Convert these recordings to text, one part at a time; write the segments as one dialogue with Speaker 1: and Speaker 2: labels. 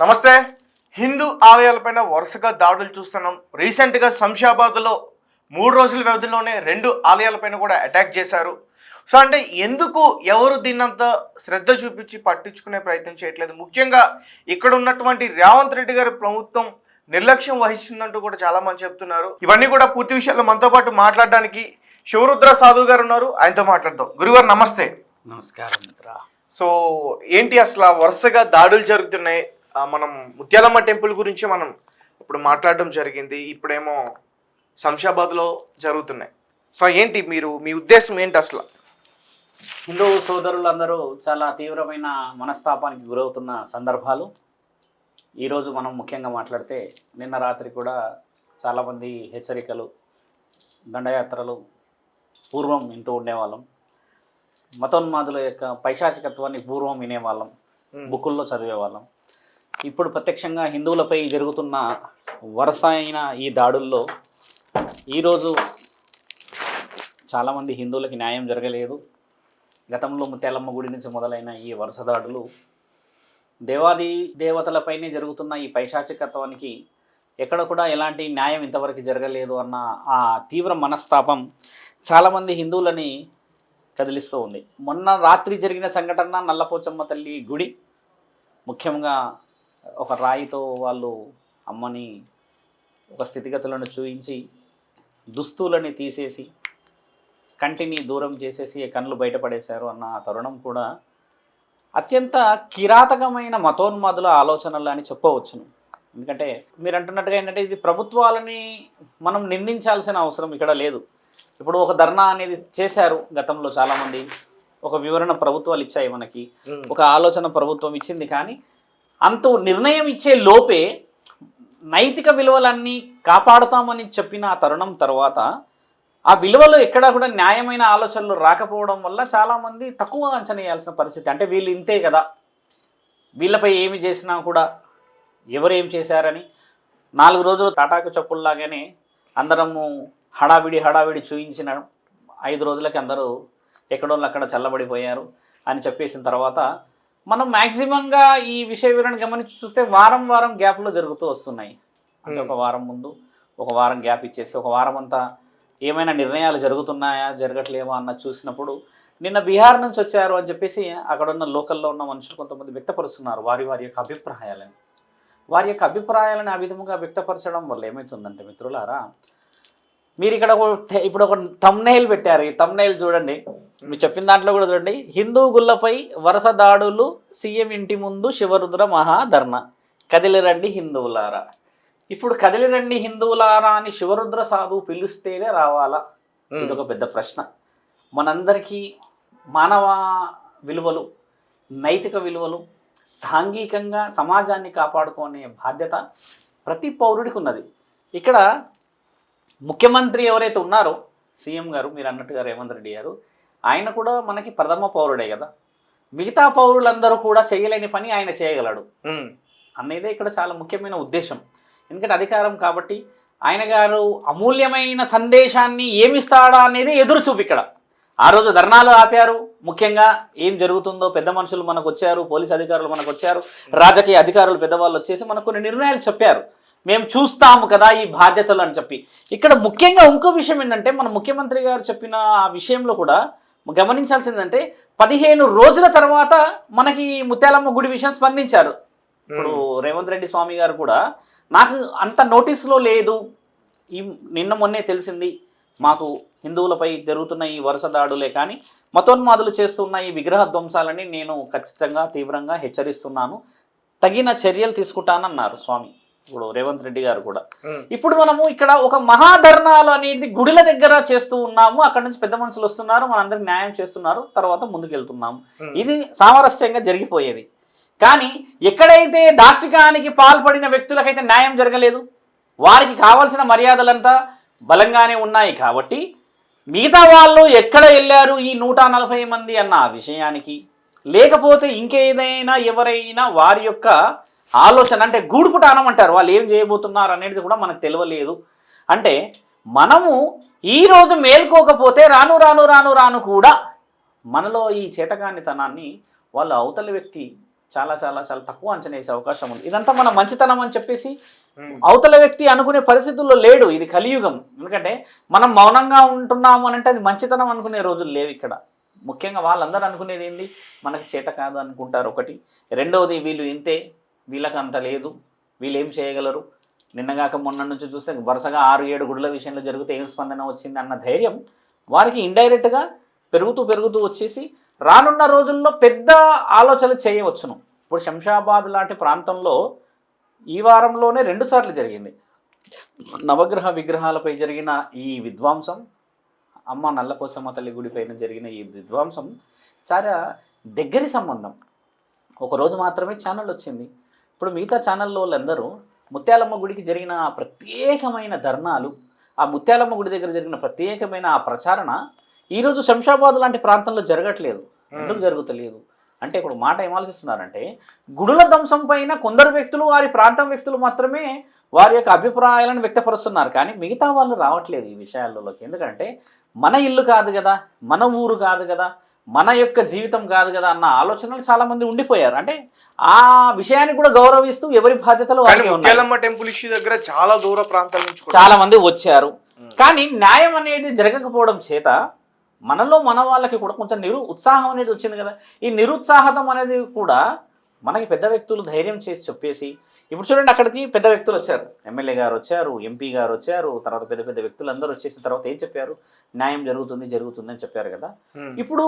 Speaker 1: నమస్తే. హిందూ ఆలయాలపైన వరుసగా దాడులు చూస్తున్నాం. రీసెంట్గా శంషాబాద్లో మూడు రోజుల వ్యవధిలోనే రెండు ఆలయాలపైన కూడా అటాక్ చేశారు. సో అంటే ఎందుకు ఎవరు దీన్నంత శ్రద్ధ చూపించి పట్టించుకునే ప్రయత్నం చేయట్లేదు? ముఖ్యంగా ఇక్కడ ఉన్నటువంటి రేవంత్ రెడ్డి గారి ప్రభుత్వం నిర్లక్ష్యం వహిస్తుందంటూ కూడా చాలా మంది చెప్తున్నారు. ఇవన్నీ కూడా పూర్తి విషయాలు మనతో పాటు మాట్లాడడానికి శివరుద్ర సాధు గారు ఉన్నారు. ఆయనతో మాట్లాడదాం. గురుగారు నమస్తే.
Speaker 2: నమస్కారం మిత్ర.
Speaker 1: సో ఏంటి అసలు వరుసగా దాడులు జరుగుతున్నాయి? మనం ముత్యాలమ్మ టెంపుల్ గురించి మనం ఇప్పుడు మాట్లాడడం జరిగింది. ఇప్పుడేమో శంషాబాద్లో జరుగుతున్నాయి. సో ఏంటి మీరు మీ ఉద్దేశం ఏంటి అసలు?
Speaker 2: హిందూ సోదరులందరూ చాలా తీవ్రమైన మనస్తాపానికి గురవుతున్న సందర్భాలు. ఈరోజు మనం ముఖ్యంగా మాట్లాడితే నిన్న రాత్రి కూడా చాలామంది హెచ్చరికలు దండయాత్రలు పూర్వం వింటూ ఉండేవాళ్ళం. మతోన్మాదుల యొక్క పైశాచికత్వాన్ని పూర్వం వినేవాళ్ళం. బుక్కుల్లో చదివేవాళ్ళం. ఇప్పుడు ప్రత్యక్షంగా హిందువులపై జరుగుతున్న వరుస అయిన ఈ దాడుల్లో ఈరోజు చాలామంది హిందువులకి న్యాయం జరగలేదు. గతంలో ముత్యాలమ్మ గుడి నుంచి మొదలైన ఈ వరుస దాడులు దేవాది దేవతలపైనే జరుగుతున్న ఈ పైశాచికత్వానికి ఎక్కడ కూడా ఎలాంటి న్యాయం ఇంతవరకు జరగలేదు అన్న ఆ తీవ్ర మనస్తాపం చాలామంది హిందువులని కదిలిస్తూ ఉంది. మొన్న రాత్రి జరిగిన సంఘటన నల్లపోచమ్మ తల్లి గుడి ముఖ్యంగా ఒక రాయితో వాళ్ళు అమ్మని ఒక స్థితిగతులను చూయించి దుస్తులని తీసేసి కంటిని దూరం చేసేసి కళ్ళు బయటపడేశారు అన్న తరుణం కూడా అత్యంత కిరాతకమైన మతోన్మాదుల ఆలోచనలు అని చెప్పవచ్చును. ఎందుకంటే మీరు అంటున్నట్టుగా ఏంటంటే ఇది ప్రభుత్వాలని మనం నిందించాల్సిన అవసరం ఇక్కడ లేదు. ఇప్పుడు ఒక ధర్నా అనేది చేశారు గతంలో చాలామంది. ఒక వివరణ ప్రభుత్వాలు ఇచ్చాయి మనకి. ఒక ఆలోచన ప్రభుత్వం ఇచ్చింది కానీ అంత నిర్ణయం ఇచ్చే లోపే నైతిక విలువలన్నీ కాపాడుతామని చెప్పిన ఆ తరుణం తర్వాత ఆ విలువలు ఎక్కడా కూడా న్యాయమైన ఆలోచనలు రాకపోవడం వల్ల చాలామంది తక్కువ అంచనా వేయాల్సిన పరిస్థితి. అంటే వీళ్ళు ఇంతే కదా. వీళ్ళపై ఏమి చేసినా కూడా ఎవరు చేశారని నాలుగు రోజులు తాటాకు చెప్పుల్లాగానే అందరము హడావిడి హడావిడి చూయించిన ఐదు రోజులకి అందరూ ఎక్కడోళ్ళు అక్కడ చల్లబడిపోయారు అని చెప్పేసిన తర్వాత మనం మ్యాక్సిమంగా ఈ విషయ వివరణ గమనించి చూస్తే వారం వారం గ్యాప్లో జరుగుతూ వస్తున్నాయి. అంటే ఒక వారం ముందు ఒక వారం గ్యాప్ ఇచ్చేసి ఒక వారం అంతా ఏమైనా నిర్ణయాలు జరుగుతున్నాయా జరగట్లేవా అన్న చూసినప్పుడు నిన్న బీహార్ నుంచి వచ్చారు అని చెప్పేసి అక్కడ ఉన్న లోకల్లో ఉన్న మనుషులు కొంతమంది వ్యక్తపరుస్తున్నారు. వారి వారి యొక్క అభిప్రాయాలను. వారి యొక్క అభిప్రాయాలను ఆ విధముగా వ్యక్తపరచడం వల్ల ఏమవుతుందంటే మిత్రులారా మీరు ఇక్కడ ఇప్పుడు ఒక తమ్నైల్ పెట్టారు. ఈ తమ్నైల్ చూడండి. మీరు చెప్పిన దాంట్లో కూడా చూడండి. హిందూ గుళ్ళపై వరుస దాడులు సీఎం ఇంటి ముందు శివరుద్ర మహాధర్ణ కదిలిరండి హిందువులారా. ఇప్పుడు కదిలిరండి హిందువులారా అని శివరుద్ర సాధువు పిలుస్తేనే రావాలా? ఇది ఒక పెద్ద ప్రశ్న. మనందరికీ మానవ విలువలు నైతిక విలువలు సాంఘికంగా సమాజాన్ని కాపాడుకునే బాధ్యత ప్రతి పౌరుడికి ఉన్నది. ఇక్కడ ముఖ్యమంత్రి ఎవరైతే ఉన్నారో సీఎం గారు మీరు అన్నట్టుగా రేవంత్ రెడ్డి గారు ఆయన కూడా మనకి ప్రథమ పౌరుడే కదా. మిగతా పౌరులందరూ కూడా చేయలేని పని ఆయన చేయగలడు. అనేదే ఇక్కడ చాలా ముఖ్యమైన ఉద్దేశం. ఎందుకంటే అధికారం కాబట్టి ఆయన గారు అమూల్యమైన సందేశాన్ని ఏమిస్తాడా అనేది ఎదురు చూపు ఇక్కడ. ఆ రోజు ధర్నాలు ఆపారు. ముఖ్యంగా ఏం జరుగుతుందో పెద్ద మనుషులు మనకు వచ్చారు పోలీస్ అధికారులు మనకు వచ్చారు రాజకీయ అధికారులు పెద్దవాళ్ళు వచ్చేసి మనకు కొన్ని నిర్ణయాలు చెప్పారు. మేము చూస్తాము కదా ఈ బాధ్యతలు అని చెప్పి. ఇక్కడ ముఖ్యంగా ఇంకో విషయం ఏంటంటే మన ముఖ్యమంత్రి గారు చెప్పిన ఆ విషయంలో కూడా గమనించాల్సిందంటే పదిహేను రోజుల తర్వాత మనకి ముత్యాలమ్మ గుడి విషయం స్పందించారు. ఇప్పుడు రేవంత్ రెడ్డి స్వామి గారు కూడా నాకు అంత నోటీసులో లేదు. ఈ నిన్న మొన్నే తెలిసింది మాకు హిందువులపై జరుగుతున్న ఈ వరుస దాడులే కానీ మతోన్మాదులు చేస్తున్న ఈ విగ్రహ ధ్వంసాలని నేను ఖచ్చితంగా తీవ్రంగా హెచ్చరిస్తున్నాను. తగిన చర్యలు తీసుకుంటానన్నారు స్వామి. ఇప్పుడు రేవంత్ రెడ్డి గారు కూడా. ఇప్పుడు మనము ఇక్కడ ఒక మహాధర్నాలు అనేది గుడిల దగ్గర చేస్తూ ఉన్నాము. అక్కడ నుంచి పెద్ద మనుషులు వస్తున్నారు. మనందరికి న్యాయం చేస్తున్నారు. తర్వాత ముందుకెళ్తున్నాము. ఇది సామరస్యంగా జరిగిపోయేది. కానీ ఎక్కడైతే దాష్టికానికి పాల్పడిన వ్యక్తులకైతే న్యాయం జరగలేదు వారికి కావాల్సిన మర్యాదలంతా బలంగానే ఉన్నాయి కాబట్టి మిగతా వాళ్ళు ఎక్కడ వెళ్ళారు ఈ నూట నలభై మంది అన్న ఆ విషయానికి? లేకపోతే ఇంకేదైనా ఎవరైనా వారి యొక్క ఆలోచన అంటే గూడుపుటానం అంటారు. వాళ్ళు ఏం చేయబోతున్నారు అనేది కూడా మనకు తెలియలేదు అంటే మనము ఈరోజు మేల్కోకపోతే రాను రాను రాను రాను కూడా మనలో ఈ చేతకానితనాన్ని వాళ్ళ అవతలి వ్యక్తి చాలా చాలా చాలా తక్కువ అంచనా వేసే అవకాశం ఉంది. ఇదంతా మన మంచితనం అని చెప్పేసి. అవతల వ్యక్తి అనుకునే పరిస్థితుల్లో లేడు. ఇది కలియుగం. ఎందుకంటే మనం మౌనంగా ఉంటున్నాము అని అంటే అది మంచితనం అనుకునే రోజులు లేవు ఇక్కడ. ముఖ్యంగా వాళ్ళందరూ అనుకునేది ఏంది? మనకు చేత కాదు అనుకుంటారు ఒకటి. రెండవది వీళ్ళు ఇంతే. వీళ్ళకి అంత లేదు. వీళ్ళు ఏం చేయగలరు? నిన్నగాక మొన్న నుంచి చూస్తే వరుసగా ఆరు ఏడు గుడుల విషయంలో జరిగితే ఏం స్పందన వచ్చింది అన్న ధైర్యం వారికి ఇండైరెక్ట్గా పెరుగుతూ పెరుగుతూ వచ్చేసి రానున్న రోజుల్లో పెద్ద ఆలోచనలు చేయవచ్చును. ఇప్పుడు శంషాబాద్ లాంటి ప్రాంతంలో ఈ వారంలోనే రెండుసార్లు జరిగింది. నవగ్రహ విగ్రహాలపై జరిగిన ఈ విధ్వంసం అమ్మ నల్లపోసమ్మ తల్లి గుడిపైన జరిగిన ఈ విధ్వంసం చాలా దగ్గరి సంబంధం. ఒకరోజు మాత్రమే ఛానల్ వచ్చింది. ఇప్పుడు మిగతా ఛానల్లో వాళ్ళందరూ ముత్యాలమ్మ గుడికి జరిగిన ఆ ప్రత్యేకమైన ధర్నాలు ఆ ముత్యాలమ్మ గుడి దగ్గర జరిగిన ప్రత్యేకమైన ఆ ప్రచారణ ఈరోజు శంషాబాద్ లాంటి ప్రాంతంలో జరగట్లేదు. ఎందుకు జరుగుతలేదు? అంటే ఇప్పుడు మాట ఏం ఆలోచిస్తున్నారంటే గుడుల ధ్వంసం పైన కొందరు వ్యక్తులు వారి ప్రాంతం వ్యక్తులు మాత్రమే వారి యొక్క అభిప్రాయాలను వ్యక్తపరుస్తున్నారు. కానీ మిగతా వాళ్ళు రావట్లేదు ఈ విషయాల్లోకి. ఎందుకంటే మన ఇల్లు కాదు కదా మన ఊరు కాదు కదా మన యొక్క జీవితం కాదు కదా అన్న ఆలోచనలు చాలా మంది ఉండిపోయారు. అంటే ఆ విషయాన్ని కూడా గౌరవిస్తూ ఎవరి బాధ్యతలు
Speaker 1: టెంపుల్ ఇష్యూ దగ్గర చాలా దూర ప్రాంతాల నుంచి
Speaker 2: చాలా మంది వచ్చారు. కానీ న్యాయం అనేది జరగకపోవడం చేత మనలో మన వాళ్ళకి కూడా కొంచెం నిరు ఉత్సాహం అనేది వచ్చింది కదా. ఈ నిరుత్సాహతం అనేది కూడా మనకి పెద్ద వ్యక్తులు ధైర్యం చేసి చెప్పేసి ఇప్పుడు చూడండి అక్కడికి పెద్ద వ్యక్తులు వచ్చారు. ఎమ్మెల్యే గారు వచ్చారు ఎంపీ గారు వచ్చారు తర్వాత పెద్ద పెద్ద వ్యక్తులు అందరూ వచ్చేసిన తర్వాత ఏం చెప్పారు? న్యాయం జరుగుతుంది జరుగుతుంది అని చెప్పారు కదా. ఇప్పుడు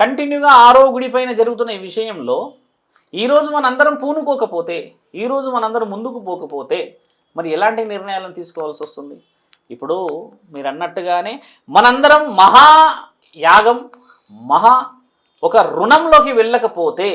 Speaker 2: కంటిన్యూగా ఆరో గుడి పైన జరుగుతున్న ఈ విషయంలో ఈరోజు మనందరం పూనుకోకపోతే ఈరోజు మనందరం ముందుకు పోకపోతే మరి ఎలాంటి నిర్ణయాలను తీసుకోవాల్సి వస్తుంది? ఇప్పుడు మీరు అన్నట్టుగానే మనందరం మహా యాగం మహా ఒక రుణంలోకి వెళ్ళకపోతే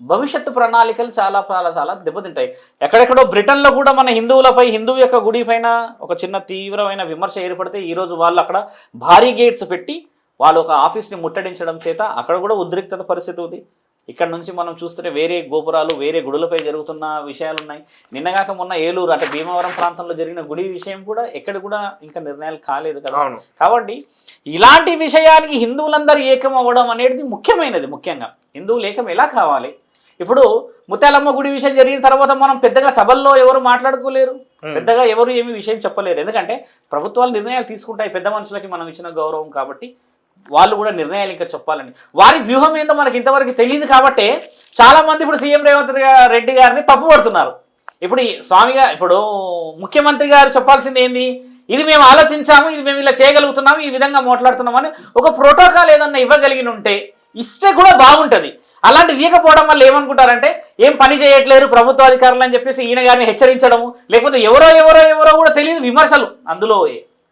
Speaker 2: భవిష్యత్తు ప్రణాళికలు చాలా చాలా చాలా దెబ్బతింటాయి. ఎక్కడెక్కడో బ్రిటన్లో కూడా మన హిందువులపై హిందువు యొక్క గుడి పైన ఒక చిన్న తీవ్రమైన విమర్శ ఏర్పడితే ఈరోజు వాళ్ళు అక్కడ భారీ గేట్స్ పెట్టి వాళ్ళు ఒక ఆఫీస్ని ముట్టడించడం చేత అక్కడ కూడా ఉద్రిక్తత పరిస్థితి ఉంది. ఇక్కడ నుంచి మనం చూస్తుంటే వేరే గోపురాలు వేరే గుడులపై జరుగుతున్న విషయాలు ఉన్నాయి నిన్నగాక మొన్న ఏలూరు అంటే భీమవరం ప్రాంతంలో జరిగిన గుడి విషయం కూడా ఎక్కడ కూడా ఇంకా నిర్ణయాలు కాలేదు కదా. కాబట్టి ఇలాంటి విషయానికి హిందువులందరూ ఏకం అవ్వడం అనేది ముఖ్యమైనది ముఖ్యంగా. హిందువులు ఏకం ఎలా కావాలి? ఇప్పుడు ముత్యాలమ్మ గుడి విషయం జరిగిన తర్వాత మనం పెద్దగా సభల్లో ఎవరు మాట్లాడుకోలేరు. పెద్దగా ఎవరు ఏమి విషయం చెప్పలేరు. ఎందుకంటే ప్రభుత్వాలు నిర్ణయాలు తీసుకుంటాయి పెద్ద మనుషులకి మనం ఇచ్చిన గౌరవం కాబట్టి వాళ్ళు కూడా నిర్ణయాలు ఇంకా చెప్పాలని వారి వ్యూహం ఏందో మనకి ఇంతవరకు తెలియదు కాబట్టి చాలా మంది ఇప్పుడు సీఎం రేవంత్ రెడ్డి గారిని తప్పుపడుతున్నారు ఇప్పుడు ఈ స్వామిగా ఇప్పుడు ముఖ్యమంత్రి గారు చెప్పాల్సింది ఏంది? ఇది మేము ఆలోచించాము ఇది మేము ఇలా చేయగలుగుతున్నాము ఈ విధంగా మాట్లాడుతున్నామని ఒక ప్రోటోకాల్ ఏదన్నా ఇవ్వగలిగిన ఉంటే ఇస్తే కూడా బాగుంటుంది. అలాంటివి ఇవ్వకపోవడం వల్ల ఏమనుకుంటారంటే ఏం పని చేయట్లేరు ప్రభుత్వ అధికారులు అని చెప్పేసి ఈయన గారిని హెచ్చరించడము లేకపోతే ఎవరో ఎవరో ఎవరో కూడా తెలియని విమర్శలు. అందులో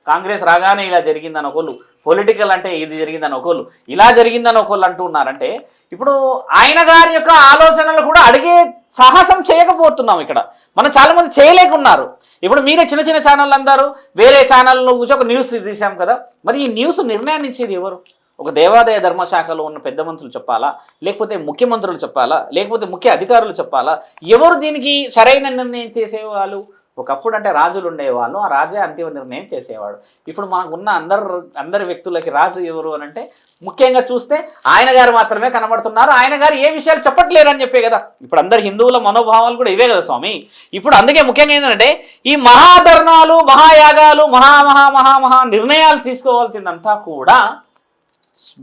Speaker 2: కాంగ్రెస్ రాగానే ఇలా జరిగిందని ఒకళ్ళు పొలిటికల్ అంటే ఇది జరిగిందని ఒకళ్ళు ఇలా జరిగిందని ఒకళ్ళు అంటున్నారంటే ఇప్పుడు ఆయన గారి యొక్క ఆలోచనలు కూడా అడిగే సాహసం చేయకపోతున్నాం ఇక్కడ. మనం చాలామంది చేయలేకున్నారు. ఇప్పుడు మీరే చిన్న చిన్న ఛానల్ అందరూ వేరే ఛానల్లో కూర్చొని ఒక న్యూస్ తీసాం కదా. మరి ఈ న్యూస్ నిర్ణయించేది ఎవరు? ఒక దేవాదాయ ధర్మశాఖలో ఉన్న పెద్ద మంత్రులు చెప్పాలా? లేకపోతే ముఖ్యమంత్రులు చెప్పాలా? లేకపోతే ముఖ్య అధికారులు చెప్పాలా? ఎవరు దీనికి సరైన నిర్ణయం చేసేవాళ్ళు? ఒకప్పుడు అంటే రాజులు ఉండేవాళ్ళు. ఆ రాజే అంతిమ నిర్ణయం చేసేవాడు. ఇప్పుడు మనకున్న అందరు అందరి వ్యక్తులకి రాజు ఎవరు అని అంటే ముఖ్యంగా చూస్తే ఆయన గారు మాత్రమే కనబడుతున్నారు. ఆయన గారు ఏ విషయాలు చెప్పట్లేరు అని చెప్పే కదా. ఇప్పుడు అందరు హిందువుల మనోభావాలు కూడా ఇవే కదా స్వామి. ఇప్పుడు అందుకే ముఖ్యంగా ఏంటంటే ఈ మహాధర్నాలు మహాయాగాలు మహా మహా మహా మహా నిర్ణయాలు తీసుకోవాల్సిందంతా కూడా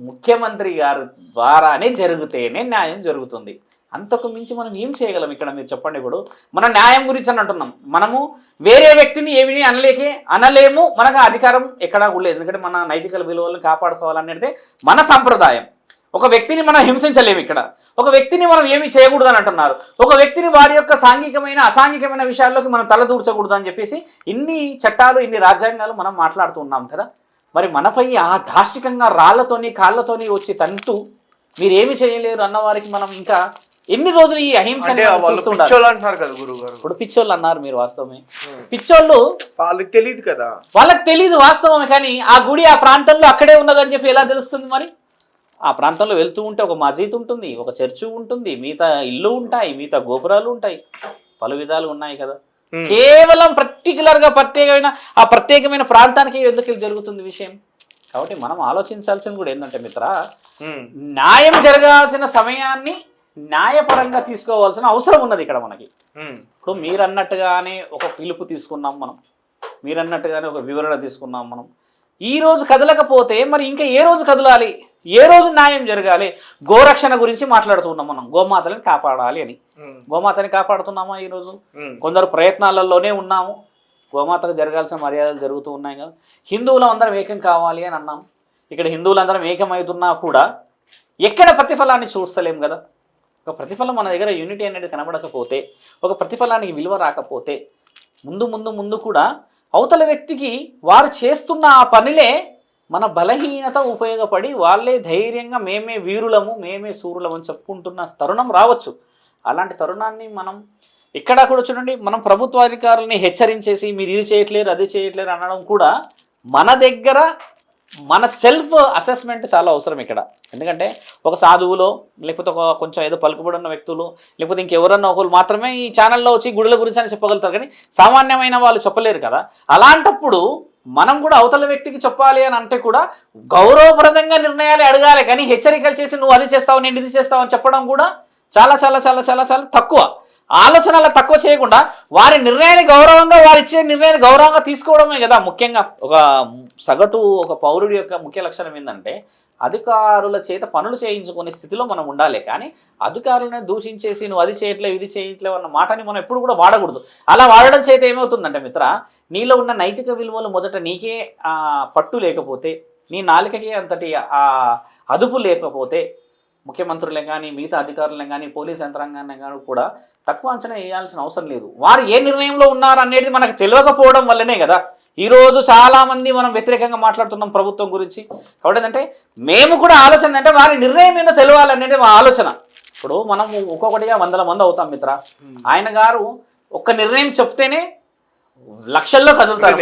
Speaker 2: ముఖ్యమంత్రి గారి ద్వారానే జరిగితేనే న్యాయం జరుగుతుంది. అంతకు మించి మనం ఏం చేయగలం ఇక్కడ మీరు చెప్పండి ఇప్పుడు? మనం న్యాయం గురించి అని అంటున్నాం. మనము వేరే వ్యక్తిని ఏమి అనలేకే అనలేము మనకు అధికారం ఎక్కడా కూడా లేదు. ఎందుకంటే మన నైతిక విలువలను కాపాడుకోవాలనేది మన సంప్రదాయం. ఒక వ్యక్తిని మనం హింసించలేము ఇక్కడ. ఒక వ్యక్తిని మనం ఏమి చేయకూడదు అని అంటున్నారు. ఒక వ్యక్తిని వారి యొక్క సాంఘికమైన అసాంఘికమైన విషయాల్లోకి మనం తలదూర్చకూడదు అని చెప్పేసి ఇన్ని చట్టాలు ఇన్ని రాజ్యాంగాలు మనం మాట్లాడుతూ ఉన్నాం కదా. మరి మనపై ఆ దాష్టికంగా రాళ్ళతోని కాళ్ళతోని వచ్చి తంతు మీరేమి చేయలేరు అన్న వారికి మనం ఇంకా ఎన్ని రోజులు ఈ అహింస
Speaker 1: అంటున్నారు కదా గురువు గారు
Speaker 2: ఇప్పుడు పిచ్చోళ్ళు అన్నారు మీరు వాస్తవమే. పిచ్చోళ్ళు
Speaker 1: వాళ్ళకి తెలియదు కదా.
Speaker 2: వాళ్ళకి తెలియదు వాస్తవమే కానీ ఆ గుడి ఆ ప్రాంతంలో అక్కడే ఉన్నదని చెప్పి ఎలా తెలుస్తుంది మరి? ఆ ప్రాంతంలో వెళ్తూ ఉంటే ఒక మసీద్ ఉంటుంది ఒక చర్చు ఉంటుంది మిగతా ఇల్లు ఉంటాయి మిగతా గోపురాలు ఉంటాయి. పలు విధాలు ఉన్నాయి కదా. కేవలం పర్టికులర్గా ప్రత్యేకమైన ఆ ప్రత్యేకమైన ప్రాంతానికి ఎందుకు జరుగుతుంది విషయం. కాబట్టి మనం ఆలోచించాల్సింది కూడా ఏంటంటే మిత్ర
Speaker 1: ఉమ్.
Speaker 2: న్యాయం జరగాల్సిన సమయాన్ని న్యాయపరంగా తీసుకోవాల్సిన అవసరం ఉన్నది ఇక్కడ మనకి.
Speaker 1: ఉమ్,
Speaker 2: ఇప్పుడు మీరు అన్నట్టుగానే ఒక పిలుపు తీసుకున్నాం మనం. మీరు అన్నట్టుగానే ఒక వివరణ తీసుకున్నాం మనం. ఈ రోజు కదలకపోతే మరి ఇంకా ఏ రోజు కదలాలి? ఏ రోజు న్యాయం జరగాలి? గోరక్షణ గురించి మాట్లాడుతున్నాం మనం. గోమాతని కాపాడాలి అని. గోమాతని కాపాడుతున్నామా ఈరోజు? కొందరు ప్రయత్నాలలోనే ఉన్నాము. గోమాతకు జరగాల్సిన మర్యాదలు జరుగుతూ ఉన్నాయి కదా. హిందువులం అందరం ఏకం కావాలి అని అన్నాం. ఇక్కడ హిందువులందరం ఏకమవుతున్నా కూడా ఎక్కడ ప్రతిఫలాన్ని చూస్తలేం కదా. ఒక ప్రతిఫలం మన దగ్గర యూనిటీ అనేది కనబడకపోతే ఒక ప్రతిఫలానికి విలువ రాకపోతే ముందు ముందు ముందు కూడా అవతల వ్యక్తికి వారు చేస్తున్న ఆ పనిలే మన బలహీనత ఉపయోగపడి వాళ్ళే ధైర్యంగా మేమే వీరులము మేమే సూరులము అని చెప్పుకుంటున్న తరుణం రావచ్చు. అలాంటి తరుణాన్ని మనం ఇక్కడ కూడా చూడండి మనం ప్రభుత్వ అధికారులని హెచ్చరించేసి మీరు ఇది చేయట్లేరు అది చేయట్లేరు అనడం కూడా మన దగ్గర మన సెల్ఫ్ అసెస్మెంట్ చాలా అవసరం ఇక్కడ. ఎందుకంటే ఒక సాధువులో లేకపోతే ఒక కొంచెం ఏదో పలుకుబడి ఉన్న వ్యక్తులు లేకపోతే ఇంకెవరన్నా ఒకరు మాత్రమే ఈ ఛానల్లో వచ్చి గుడుల గురించి అని చెప్పగలుగుతారు. కానీ సామాన్యమైన వాళ్ళు చెప్పలేరు కదా. అలాంటప్పుడు మనం కూడా అవతల వ్యక్తికి చెప్పాలి అని అంటే కూడా గౌరవప్రదంగా నిర్ణయాలు అడగాలి. కానీ హెచ్చరికలు చేసి నువ్వు అది చేస్తావు నేను ఇది చేస్తావు అని చెప్పడం కూడా చాలా చాలా చాలా చాలా చాలా తక్కువ. ఆలోచనలు తక్కువ చేయకుండా వారి నిర్ణయాన్ని గౌరవంగా వారు ఇచ్చే నిర్ణయాన్ని గౌరవంగా తీసుకోవడమే కదా. ముఖ్యంగా ఒక సగటు ఒక పౌరుడి యొక్క ముఖ్య లక్షణం ఏంటంటే అధికారుల చేత పనులు చేయించుకునే స్థితిలో మనం ఉండాలి. కానీ అధికారులను దూషించేసి నువ్వు అది చేయట్లేవు ఇది చేయట్లేవు అన్న మాటని మనం ఎప్పుడు కూడా వాడకూడదు. అలా వాడడం చేత ఏమవుతుందంటే మిత్ర నీలో ఉన్న నైతిక విలువలు మొదట నీకే పట్టు లేకపోతే నీ నాలుకకి అంతటి అదుపు లేకపోతే ముఖ్యమంత్రులే కానీ మిగతా అధికారులే కానీ పోలీస్ యంత్రాంగాన్ని కానీ కూడా తక్కువ అంచనా వేయాల్సిన అవసరం లేదు. వారు ఏ నిర్ణయంలో ఉన్నారు అనేది మనకు తెలియకపోవడం వల్లనే కదా. ఈరోజు చాలామంది మనం వ్యతిరేకంగా మాట్లాడుతున్నాం ప్రభుత్వం గురించి. కాబట్టి ఏంటంటే మేము కూడా ఆలోచన అంటే వారి నిర్ణయం ఏందో తెలియాలనేది మా ఆలోచన. ఇప్పుడు మనం ఒక్కొక్కటిగా వందల మంది అవుతాం మిత్ర. ఆయన గారు ఒక్క నిర్ణయం చెప్తేనే లక్షల్లో కదులుతారు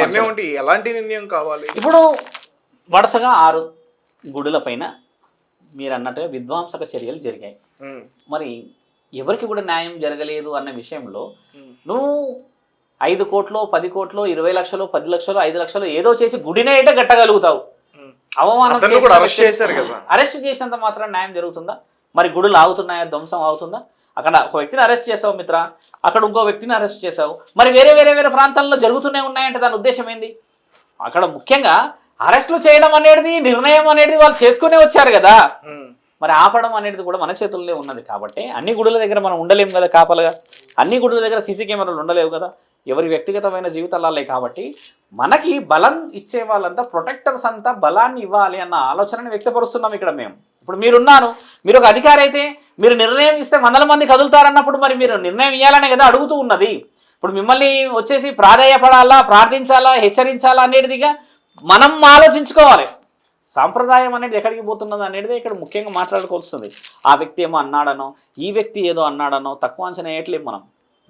Speaker 1: ఎలాంటి నిర్ణయం కావాలి?
Speaker 2: ఇప్పుడు వరుసగా ఆరు గుడుల పైన మీరు అన్నట్టుగా విధ్వంసక చర్యలు జరిగాయి. మరి ఎవరికి కూడా న్యాయం జరగలేదు అన్న విషయంలో నువ్వు ఐదు కోట్లు పది కోట్లు ఇరవై లక్షలు పది లక్షలు ఐదు లక్షలు ఏదో చేసి గుడినే అయితే కట్టగలుగుతావు.
Speaker 1: ఉమ్.
Speaker 2: అవమానం
Speaker 1: అరెస్ట్
Speaker 2: చేసినంత మాత్రం న్యాయం జరుగుతుందా? మరి గుడులు ఆగుతున్నాయా? ధ్వంసం అవుతుందా అక్కడ ఒక వ్యక్తిని అరెస్ట్ చేసావు మిత్ర. అక్కడ ఇంకో వ్యక్తిని అరెస్ట్ చేసావు. మరి వేరే వేరే వేరే ప్రాంతాల్లో జరుగుతూనే ఉన్నాయంటే దాని ఉద్దేశం ఏంది? అక్కడ ముఖ్యంగా అరెస్టులు చేయడం అనేది నిర్ణయం అనేది వాళ్ళు చేసుకునే వచ్చారు కదా. మరి ఆపడం అనేది కూడా మన చేతుల్లో ఉన్నది కాబట్టి అన్ని గుడుల దగ్గర మనం ఉండలేము కదా కాపలుగా. అన్ని గుడుల దగ్గర సీసీ కెమెరాలు ఉండలేవు కదా. ఎవరి వ్యక్తిగతమైన జీవితాలే కాబట్టి మనకి బలం ఇచ్చే వాళ్ళంతా ప్రొటెక్టర్స్ అంతా బలాన్ని ఇవ్వాలి అన్న ఆలోచనని వ్యక్తపరుస్తున్నాం ఇక్కడ మేము. ఇప్పుడు మీరున్నాను మీరు ఒక అధికారి అయితే మీరు నిర్ణయం ఇస్తే వందల మంది కదులుతారన్నప్పుడు మరి మీరు నిర్ణయం ఇవ్వాలనే కదా అడుగుతూ ఉన్నది. ఇప్పుడు మిమ్మల్ని వచ్చేసి ప్రాధాయపడాలా ప్రార్థించాలా హెచ్చరించాలా అనేటిదిగా మనం ఆలోచించుకోవాలి. సాంప్రదాయం అనేది ఎక్కడికి పోతున్నది అనేది ఇక్కడ ముఖ్యంగా మాట్లాడుకోవాల్సింది. ఆ వ్యక్తి ఏమో అన్నాడనో ఈ వ్యక్తి ఏదో అన్నాడనో తక్కువ అంచనా వేయట్లేము మనం.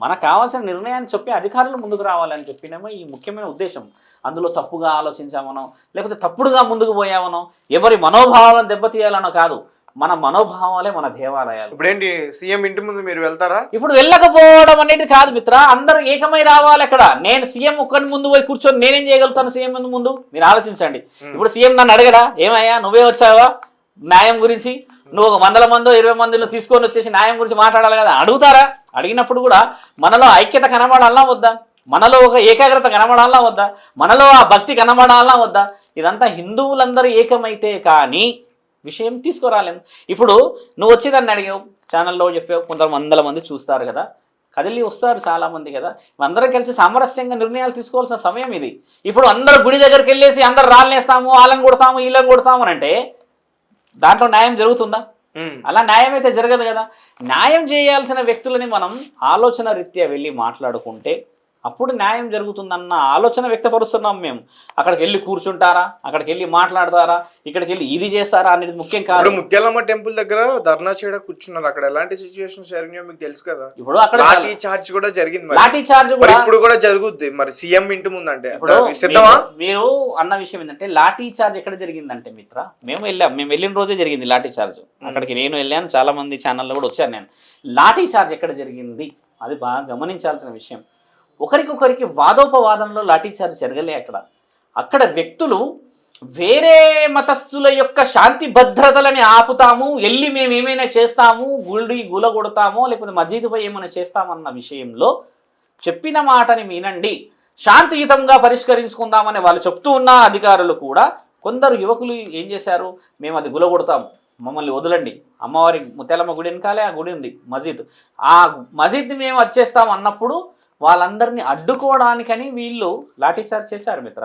Speaker 2: మనకు కావాల్సిన నిర్ణయాన్ని చెప్పి అధికారులు ముందుకు రావాలని చెప్పినేమో ఈ ముఖ్యమైన ఉద్దేశం. అందులో తప్పుగా ఆలోచించామనో లేకపోతే తప్పుడుగా ముందుకు పోయామనో ఎవరి మనోభావాలను దెబ్బతీయాలనో కాదు మన మనోభావాలే మన దేవాలయాలు.
Speaker 1: ఇప్పుడేంటి సీఎం ఇంటి ముందు మీరు వెళ్తారా?
Speaker 2: ఇప్పుడు వెళ్ళకపోవడం అనేది కాదు మిత్ర అందరూ ఏకమై రావాలి అక్కడ. నేను సీఎం ఒక్కరి ముందు పోయి కూర్చొని నేనేం చేయగలుగుతాను సీఎం ముందు? ముందు మీరు ఆలోచించండి. ఇప్పుడు సీఎం నన్ను అడగడా? ఏమయ్యా నువ్వే వచ్చావా? న్యాయం గురించి? నువ్వు ఒక వందల మందో ఇరవై మందిలో తీసుకొని వచ్చేసి న్యాయం గురించి మాట్లాడాలి కదా? అడుగుతారా? అడిగినప్పుడు కూడా మనలో ఐక్యత కనబడాలా వద్దా? మనలో ఒక ఏకాగ్రత కనబడాలా వద్దా? మనలో ఆ భక్తి కనబడాలా వద్దా? ఇదంతా హిందువులందరూ ఏకమైతే కానీ విషయం తీసుకురాలేం. ఇప్పుడు నువ్వు వచ్చి దాన్ని అడిగావు. ఛానల్లో చెప్పావు. కొంత వందల మంది చూస్తారు కదా. కదిలి వస్తారు చాలా మంది కదా. అందరం కలిసి సామరస్యంగా నిర్ణయాలు తీసుకోవాల్సిన సమయం ఇది. ఇప్పుడు అందరు గుడి దగ్గరికి వెళ్ళేసి అందరు రాళ్ళనేస్తాము వాళ్ళని కొడతాము వీళ్ళని కొడతాము అని అంటే దాంట్లో న్యాయం జరుగుతుందా? అలా న్యాయం అయితే జరగదు కదా. న్యాయం చేయాల్సిన వ్యక్తులని మనం ఆలోచన రీత్యా వెళ్ళి మాట్లాడుకుంటే అప్పుడు న్యాయం జరుగుతుందన్న ఆలోచన వ్యక్తపరుస్తున్నాం మేము. అక్కడికి వెళ్ళి కూర్చుంటారా? అక్కడికి వెళ్ళి మాట్లాడతారా? ఇక్కడికి వెళ్ళి ఇది చేస్తారా అనేది ముఖ్యం కాదు.
Speaker 1: ముత్యాలమ్మ టెంపుల్ దగ్గర ధర్నా చేయడం కూర్చున్నారు. అక్కడ ఎలాంటి సిచ్యువేషన్స్ జరిగినాయో మీకు తెలుసు కదా?
Speaker 2: ఇప్పుడు అక్కడ
Speaker 1: లాఠీ చార్జ్ కూడా జరిగింది
Speaker 2: లాఠీ చార్జ్ కూడా
Speaker 1: ఇప్పుడు కూడా జరుగుద్ది. మరి సీఎం ఇంటి ముందు అంటే
Speaker 2: ఇప్పుడు
Speaker 1: సిద్ధమా?
Speaker 2: మీరు- మీరు అన్న విషయం ఏంటంటే లాఠీ చార్జ్ ఎక్కడ జరిగిందంటే మిత్ర మేము వెళ్ళాం. మేము వెళ్ళిన రోజే జరిగింది లాఠీ చార్జ్ అక్కడికి నేను వెళ్ళాను. చాలా మంది ఛానల్లో కూడా వచ్చాను నేను. లాఠీ చార్జ్ ఎక్కడ జరిగింది? అది బాగా గమనించాల్సిన విషయం. ఒకరికొకరికి వాదోపవాదంలో లాఠీచార్జ్ జరగలే అక్కడ. అక్కడ వ్యక్తులు వేరే మతస్థుల యొక్క శాంతి భద్రతలని ఆపుతాము వెళ్ళి మేము ఏమైనా చేస్తాము గుడి గుల కొడతామో లేకపోతే మసీదు ఏమైనా చేస్తామన్న విషయంలో చెప్పిన మాటని వినండి. శాంతియుతంగా పరిష్కరించుకుందామని వాళ్ళు చెప్తూ ఉన్న అధికారులు కూడా కొందరు యువకులు ఏం చేశారు? మేము అది గులగొడతాం మమ్మల్ని వదలండి. అమ్మవారి ముత్యాలమ్మ గుడి వెనకాలే ఆ గుడి ఉంది మసీద్ ఆ మసీద్ని మేము వచ్చేస్తాం అన్నప్పుడు వాళ్ళందరినీ అడ్డుకోవడానికని వీళ్ళు లాఠీచార్జ్ చేశారు మిత్ర.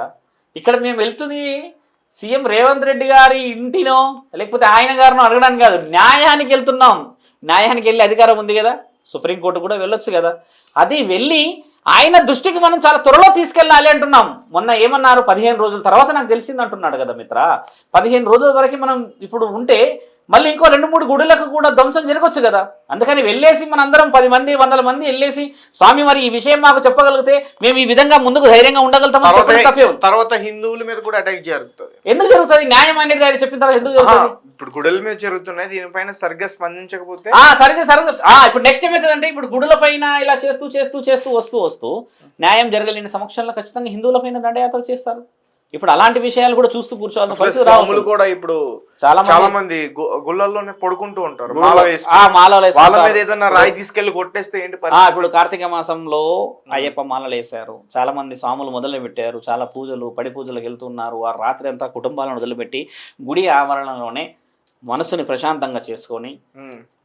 Speaker 2: ఇక్కడ మేము వెళ్తుంది సీఎం రేవంత్ రెడ్డి గారి ఇంటినో లేకపోతే ఆయన గారినో అడగడానికి కాదు న్యాయానికి వెళ్తున్నాం. న్యాయానికి వెళ్ళి అధికారం ఉంది కదా సుప్రీంకోర్టు కూడా వెళ్ళొచ్చు కదా. అది వెళ్ళి ఆయన దృష్టికి మనం చాలా త్వరలో తీసుకెళ్ళాలి అంటున్నాం. మొన్న ఏమన్నారు? పదిహేను రోజుల తర్వాత నాకు తెలిసింది అంటున్నాడు కదా మిత్ర. పదిహేను రోజుల వరకు మనం ఇప్పుడు ఉంటే మళ్ళీ ఇంకో రెండు మూడు గుడులకు కూడా ధ్వంసం జరగవచ్చు కదా. అందుకని వెళ్ళేసి మనందరం పది మంది వందల మంది వెళ్ళేసి స్వామి మరి ఈ విషయం మాకు చెప్పగలిగితే మేము ఈ విధంగా ముందుకు ధైర్యంగా తప్పే
Speaker 1: తర్వాత హిందువుల మీద కూడా అటాక్ జరుగుతుంది.
Speaker 2: ఎందుకు జరుగుతుంది? న్యాయం అనేది ఆయన చెప్పిన తర్వాత ఎందుకు జరుగుతుంది?
Speaker 1: ఇప్పుడు గుడుల మీద జరుగుతున్నాయి దీనిపైన సరిగ్గా స్పందించకపోతే
Speaker 2: ఆ సరిగ్గా సరిగ్గా ఇప్పుడు నెక్స్ట్ ఏమవుతుందంటే ఇప్పుడు గుడుల పైన ఇలా చేస్తూ చేస్తూ చేస్తూ వస్తూ వస్తూ న్యాయం జరగలేని సమక్షంలో ఖచ్చితంగా హిందువుల పైన దండయాత్ర చేస్తారు. ఇప్పుడు అలాంటి విషయాలు కూడా చూస్తూ కూర్చోవాల్సిన
Speaker 1: అసలు
Speaker 2: పరిస్థితి
Speaker 1: స్వాములు
Speaker 2: రావచ్చు
Speaker 1: కూడా ఇప్పుడు
Speaker 2: చాలా మంది-
Speaker 1: చాలా మంది గుళ్ళల్లోనే పడుకుంటూ ఉంటారు. వాళ్ళ. మీద ఏదైనా రాయి తీసుకెళ్ళి కొట్టేస్తే ఏంటి?
Speaker 2: ఇప్పుడు కార్తీక మాసంలో అయ్యప్ప మాలలు వేశారు. చాలా మంది స్వాములు మొదలు పెట్టారు. చాలా పూజలు పడి పూజలకు వెళ్తున్నారు. ఆ రాత్రి అంతా కుటుంబాలను వదిలిపెట్టి గుడి ఆవరణలోనే మనసుని ప్రశాంతంగా చేసుకొని.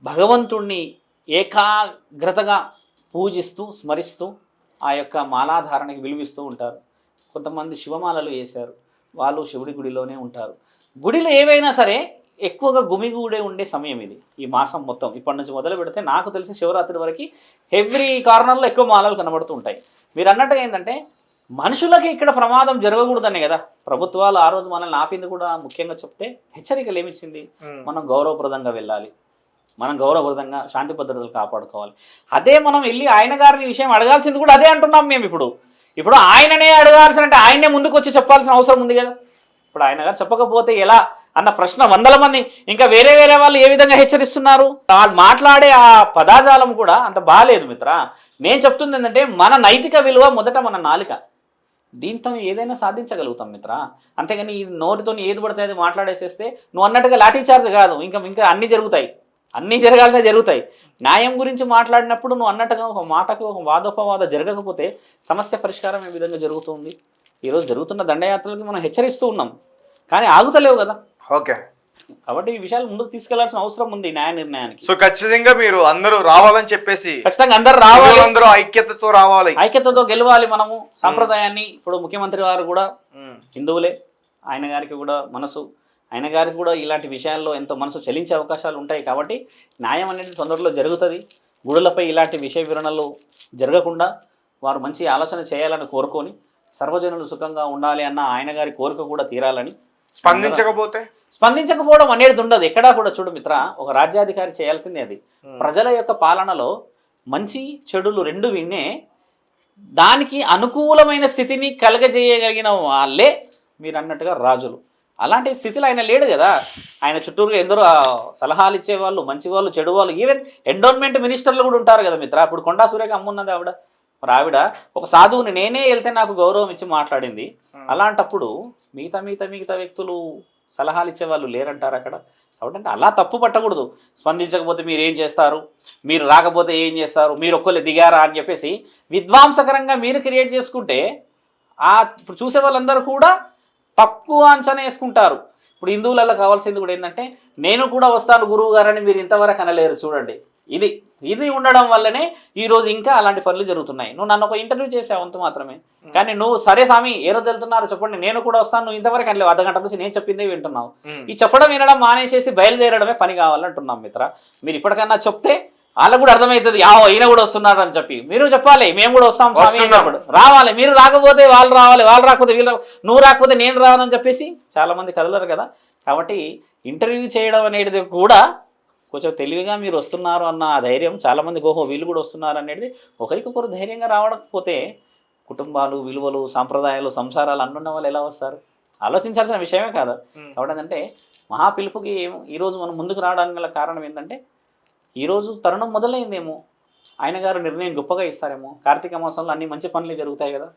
Speaker 2: భగవంతుణ్ణి ఏకాగ్రతగా పూజిస్తూ స్మరిస్తూ ఆ యొక్క మాలాధారణకి విలువిస్తూ ఉంటారు. కొంతమంది శివమాలలు వేశారు. వాళ్ళు శివుడి గుడిలోనే ఉంటారు. గుడిలో ఏవైనా సరే ఎక్కువగా గుమిగూడే ఉండే సమయం ఇది. ఈ మాసం మొత్తం ఇప్పటి నుంచి మొదలు పెడితే నాకు తెలిసి శివరాత్రి వరకు ఎవ్రీ కార్నర్లో ఎక్కువ మాలలు కనబడుతూ ఉంటాయి. మీరు అన్నట్టుగా ఏంటంటే మనుషులకి ఇక్కడ ప్రమాదం జరగకూడదనే కదా. ప్రభుత్వాలు ఆ రోజు మనల్ని ఆపింది కూడా ముఖ్యంగా చెప్తే హెచ్చరికలు ఏమిచ్చింది. మనం గౌరవప్రదంగా వెళ్ళాలి. మనం గౌరవప్రదంగా శాంతి భద్రతలు కాపాడుకోవాలి. అదే మనం వెళ్ళి ఆయన గారిని విషయం అడగాల్సింది కూడా అదే అంటున్నాం మేము ఇప్పుడు. ఇప్పుడు ఆయననే అడగాల్సిన అంటే ఆయనే ముందుకు వచ్చి చెప్పాల్సిన అవసరం ఉంది కదా. ఇప్పుడు ఆయన గారు చెప్పకపోతే ఎలా అన్న ప్రశ్న వందల మంది ఇంకా వేరే వేరే వాళ్ళు ఏ విధంగా హెచ్చరిస్తున్నారు? వాళ్ళు మాట్లాడే ఆ పదాజాలం కూడా అంత బాగాలేదు మిత్ర. నేను చెప్తుంది ఏంటంటే మన నైతిక విలువ మొదట మన నాలిక. దీంతో ఏదైనా సాధించగలుగుతాం మిత్ర. అంతేగాని నోటితో ఏది పడితే అది మాట్లాడేసేస్తే నువ్వు అన్నట్టుగా లాఠీ చార్జ్ కాదు. ఇంకా ఇంకా అన్నీ జరుగుతాయి. అన్నీ జరగాల్సిన జరుగుతాయి. న్యాయం గురించి మాట్లాడినప్పుడు నువ్వు అన్నట్టుగా ఒక మాటకు ఒక వాదోపవాద జరగకపోతే సమస్య పరిష్కారం ఏ విధంగా జరుగుతుంది? ఈరోజు జరుగుతున్న దండయాత్రలకి మనం హెచ్చరిస్తూ ఉన్నాం. కానీ ఆగుతలేవు కదా.
Speaker 1: ఓకే.
Speaker 2: కాబట్టి ఈ విషయాలు ముందుకు తీసుకెళ్ళాల్సిన అవసరం ఉంది న్యాయ నిర్ణయానికి.
Speaker 1: సో ఖచ్చితంగా మీరు అందరూ రావాలని చెప్పేసి
Speaker 2: ఖచ్చితంగా అందరు రావాలి.
Speaker 1: అందరూ ఐక్యతతో రావాలి.
Speaker 2: ఐక్యతతో గెలవాలి మనము. సాంప్రదాయాన్ని ఇప్పుడు ముఖ్యమంత్రి వారు కూడా. హిందువులే. ఆయన గారికి కూడా మనసు. ఆయన గారికి కూడా ఇలాంటి విషయాల్లో ఎంతో మనసు చలించే అవకాశాలు ఉంటాయి కాబట్టి న్యాయం అనేది తొందరలో జరుగుతుంది. గుడులపై ఇలాంటి విషయ వివరణలు జరగకుండా వారు మంచి ఆలోచన చేయాలని కోరుకొని సర్వజనులు సుఖంగా ఉండాలి అన్న ఆయన గారి కోరిక కూడా తీరాలని
Speaker 1: స్పందించకపోతే?
Speaker 2: స్పందించకపోవడం అనేది ఉండదు. ఎక్కడా కూడా చూడు మిత్ర ఒక రాజ్యాధికారి చేయాల్సిందే అది. ప్రజల యొక్క పాలనలో మంచి చెడులు రెండు విన్నే దానికి అనుకూలమైన స్థితిని కలగజేయగలిగిన వాళ్ళే మీరు అన్నట్టుగా రాజులు. అలాంటి స్థితిలో ఆయన లేడు కదా. ఆయన చుట్టూరుగా ఎందరో సలహాలు ఇచ్చేవాళ్ళు మంచి వాళ్ళు చెడు వాళ్ళు ఈవెన్ ఎండోన్మెంట్ మినిస్టర్లు కూడా ఉంటారు కదా మిత్ర. ఇప్పుడు కొండా సూర్యకి అమ్మున్నది ఆవిడ. మరి ఆవిడ ఒక సాధువుని నేనే వెళ్తే నాకు గౌరవం ఇచ్చి మాట్లాడింది. అలాంటప్పుడు మిగతా మిగతా మిగతా వ్యక్తులు సలహాలు ఇచ్చే వాళ్ళు లేరంటారు అక్కడ. కాబట్టి అలా తప్పు పట్టకూడదు. స్పందించకపోతే మీరు ఏం చేస్తారు? మీరు రాకపోతే ఏం చేస్తారు? మీరు ఒక్కళ్ళు దిగారా అని చెప్పేసి విధ్వంసకరంగా మీరు క్రియేట్ చేసుకుంటే ఆ ఇప్పుడు చూసే వాళ్ళందరూ కూడా తక్కువ అంచనా వేసుకుంటారు. ఇప్పుడు హిందువులలో కావాల్సింది కూడా ఏంటంటే నేను కూడా వస్తాను గురువు గారని మీరు ఇంతవరకు అనలేరు చూడండి. ఇది ఇది ఉండడం వల్లనే ఈ రోజు ఇంకా అలాంటి పనులు జరుగుతున్నాయి. నువ్వు నన్ను ఒక ఇంటర్వ్యూ చేసావు అంత మాత్రమే. కానీ నువ్వు సరే స్వామి ఏ రోజు వెళ్తున్నారు చెప్పండి. నేను కూడా వస్తాను నువ్వు ఇంతవరకు అనలేవు. అర్ధ గంట నుంచి నేను చెప్పిందే వింటున్నావు. ఈ చెప్పడం వినడం మానేసేసి బయలుదేరడమే పని కావాలంటున్నాం మిత్ర. మీరు ఇప్పటికన్నా చెప్తే వాళ్ళకు కూడా అర్థమవుతుంది ఆ ఈయన కూడా వస్తున్నారు అని చెప్పి. మీరు చెప్పాలి మేము కూడా వస్తాం స్వామి రావాలి మీరు రాకపోతే వాళ్ళు రావాలి వాళ్ళు రాకపోతే వీళ్ళు నువ్వు రాకపోతే నేను రానని చెప్పేసి చాలా మంది కదలరు కదా. కాబట్టి ఇంటర్వ్యూ చేయడం అనేది కూడా కొంచెం తెలివిగా మీరు వస్తున్నారు అన్న ఆ ధైర్యం చాలా మంది ఓహో వీళ్ళు కూడా వస్తున్నారు అనేది ఒకరికొకరు ధైర్యంగా రావడకపోతే కుటుంబాలు విలువలు సాంప్రదాయాలు సంసారాలు అన్నున్న వాళ్ళు ఎలా వస్తారు? ఆలోచించాల్సిన విషయమే కాదు. కాబట్టి ఏంటంటే మహా పిలుపుకి ఏం- ఈరోజు మనం ముందుకు రావడానికి గల కారణం ఏంటంటే ఈరోజు తరుణం మొదలైందేమో? ఆయన గారు నిర్ణయం గొప్పగా ఇస్తారేమో? కార్తీక మాసంలో అన్ని మంచి పనులు జరుగుతాయి కదా?